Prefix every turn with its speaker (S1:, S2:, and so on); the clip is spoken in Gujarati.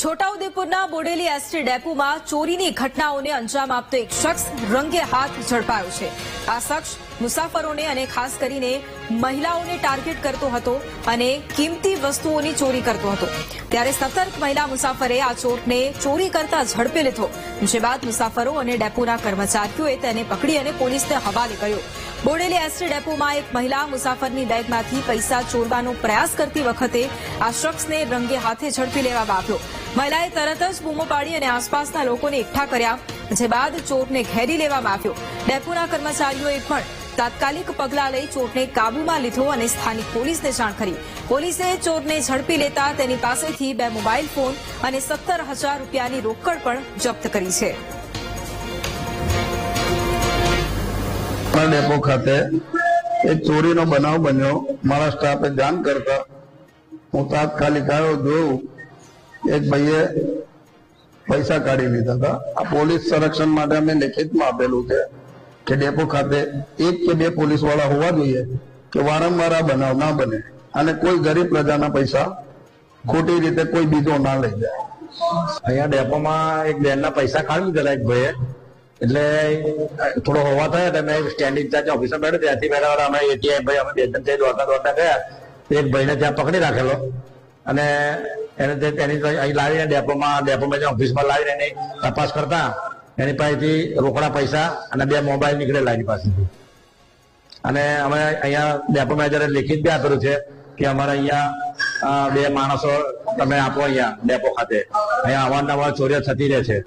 S1: છોટાઉદેપુરના બોડેલી એસટી ડેપોમાં ચોરીની ઘટનાઓને અંજામ આપતો એક શખ્સ રંગે હાથ ઝડપાયો છે. આ શખ્સ મુસાફરોને અને ખાસ કરીને મહિલાઓને ટાર્ગેટ કરતો હતો અને કિંમતી વસ્તુઓની ચોરી કરતો હતો. ત્યારે સતર્ક મહિલા મુસાફરે આ ચોરને ચોરી કરતા ઝડપી લીધો, જે બાદ મુસાફરો અને ડેપોના કર્મચારીઓએ તેને પકડી અને પોલીસને હવાલે કર્યો. બોડેલી એસટી ડેપોમાં એક મહિલા મુસાફરની બેગમાંથી પૈસા ચોરવાનો પ્રયાસ કરતી વખતે આ શખ્સને રંગે હાથે ઝડપી લેવામાં આવ્યો. મહિલાએ તરત જ બૂમો પાડી અને આસપાસના લોકોને એકઠા કર્યા, જે બાદ ચોરને ઘેરી લેવામાં આવ્યો. ડેપોના કર્મચારીઓએ પણ તાત્કાલિક પગલાં લઈ ચોરને કાબૂમાં લીધો અને સ્થાનિક પોલીસને જાણ કરી. પોલીસે ચોરને ઝડપી લેતા તેની પાસેથી બે મોબાઈલ ફોન અને સત્તર હજાર રૂપિયાની રોકડ પણ જપ્ત કરી છે.
S2: આપણા ડેપો ખાતે એક ચોરીનો બનાવ બન્યો. મારા સ્ટાફે જાણ કરતા હું તાત્કાલિક આવ્યો, જોયું. એક ભાઈએ પૈસા કાઢી લીધા હતા. આ પોલીસ સંરક્ષણ માટે અમે લેખિતમાં આપેલું છે કે ડેપો ખાતે એક કે બે પોલીસવાળા હોવા જોઈએ કે વારંવાર આ બનાવ ના બને અને કોઈ ગરીબ પ્રજાના પૈસા ખોટી રીતે કોઈ બીજો ના લઈ જાય.
S3: અહીંયા ડેપોમાં એક બેનના પૈસા કાઢી દીધેલા એક ભાઈએ. એટલે થોડો હોવા થયો એટલે મેં સ્ટેન્ડ ઇન્ચાર્જ ઓફિસર બેઠો ત્યાંથી બેઠા અમે એટીઆઈ ભાઈ, અમે બે ત્રણ જઈ દોડતા દોડતા ગયા, એક ભાઈને ત્યાં પકડી રાખેલો. અને એને તેની અહીં લાવીને ડેપોમાં ડેપોમાં ઓફિસમાં લાવીને એની તપાસ કરતા, એની પાસેથી રોકડા પૈસા અને બે મોબાઈલ નીકળેલા એની પાસેથી. અને અમે અહીંયા ડેપો મેનેજરે લેખિત બી આપેલું છે કે અમારે અહીંયા બે માણસો તમે આપો અહીંયા ડેપો ખાતે. અહીંયા અવારનવાર ચોરીઓ થતી રહે છે.